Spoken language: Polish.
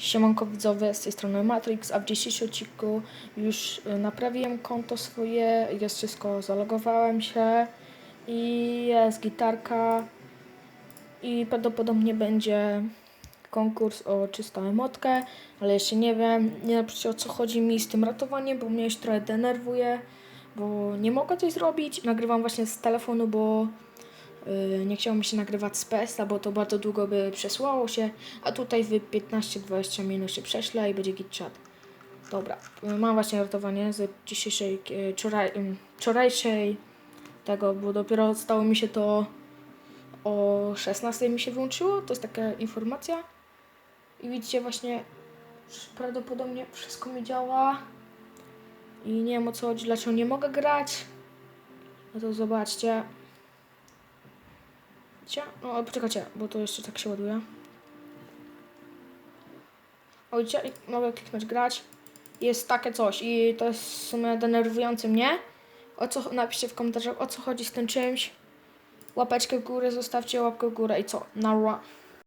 Siemanko widzowie, z tej strony Matrix, a w dzisiejszym odcinku już y, naprawiłem konto swoje, jest wszystko, zalogowałem się i jest gitarka i prawdopodobnie będzie konkurs o czystą emotkę, ale jeszcze nie wiem, nie napiszcie o co chodzi mi z tym ratowaniem, bo mnie już trochę denerwuje, bo nie mogę coś zrobić, nagrywam właśnie z telefonu, bo nie chciało mi się nagrywać z PS-a, bo to bardzo długo by przesłało się, a tutaj w 15-20 minut się prześle i będzie git chat. Dobra, y, mam właśnie ratowanie z dzisiejszej, y, wczoraj, wczorajszej tego, bo dopiero stało mi się to o 16 mi się wyłączyło, to jest taka informacja. I widzicie właśnie, prawdopodobnie wszystko mi działa. I nie wiem o co chodzi, dlaczego nie mogę grać. No to zobaczcie. No poczekajcie, bo to jeszcze tak się ładuje. O widzicie, I mogę kliknąć grać. Jest takie coś i to jest w sumie denerwujące mnie. O co, napiszcie w komentarzach, o co chodzi z tym czymś. Łapeczkę w górę, zostawcie łapkę w górę i co? Narwa.